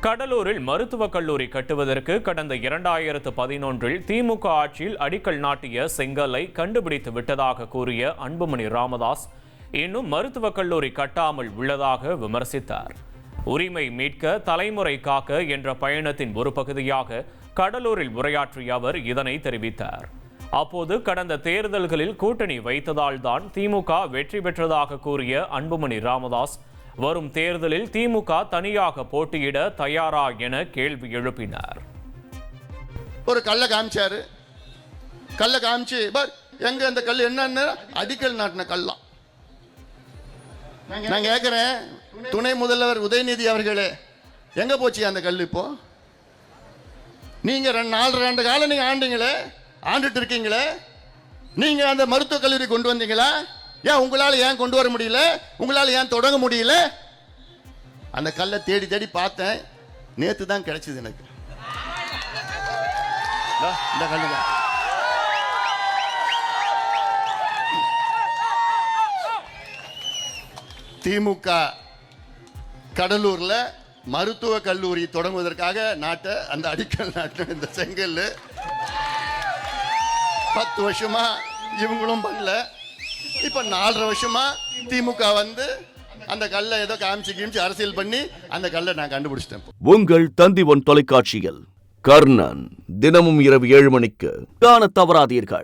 கடலூரில் மருத்துவக் கல்லூரி கட்டுவதற்கு கடந்த இரண்டாயிரத்து பதினொன்றில் திமுக ஆட்சியில் அடிக்கல் நாட்டிய செங்கலை கண்டுபிடித்து விட்டதாக கூறிய அன்புமணி ராமதாஸ் இன்னும் மருத்துவக் கல்லூரி கட்டாமல் உள்ளதாக விமர்சித்தார். உரிமை மீட்க தலைமுறை காக்க என்ற பயணத்தின் ஒரு பகுதியாக கடலூரில் உரையாற்றிய அவர் இதனை தெரிவித்தார். அப்போது கடந்த தேர்தல்களில் கூட்டணி வைத்ததால்தான் திமுக வெற்றி பெற்றதாக கூறிய அன்புமணி ராமதாஸ் வரும் தேர்தலில் திமுக தனியாக போட்டியிட தயாரா என கேள்வி எழுப்பினார். ஒரு கல்லை காமிச்சாரு. கல்லை காமிச்சு பார் எங்க அந்த கல் என்னன்னு? அடிக்கல் நாட்டின கல்லாம். நான் கேட்குறேன் துணை முதல்வர் உதயநிதி அவர்களே எங்க போச்சு அந்த கல் இப்போ? நீங்க ரெண்டு நாலு ரெண்டு காலம் நீங்க ஆண்டீங்களே ஆண்டுட்டு இருக்கீங்களே. நீங்க அந்த மருத்துவக் கல்லூரி கொண்டு வந்தீங்களா? ஏன் உங்களால் ஏன் கொண்டு வர முடியல? உங்களால் ஏன் தொடங்க முடியல? அந்த கல்லை தேடி தேடி பார்த்தேன். நேற்று தான் கிடைச்சது எனக்கு. இந்த கல்லு தான். திமுக கடலூரில் மருத்துவ கல்லூரி தொடங்குவதற்காக நாட்டை அந்த அடிக்கல் நாட்ட இந்த செங்கல் பத்து வருஷமா இவங்களும் பண்ணல. இப்ப நாலரை வருஷமா திமுக வந்து அந்த கல்லை ஏதோ காமிச்சு கிமிச்சு அரசியல் பண்ணி அந்த கல்லை நான் கண்டுபிடிச்சிட்டேன். உங்கள் தந்தி ஒன் தொலைக்காட்சியில் கர்ணன் தினமும் இரவு ஏழு மணிக்கு. காண தவறாதீர்கள்.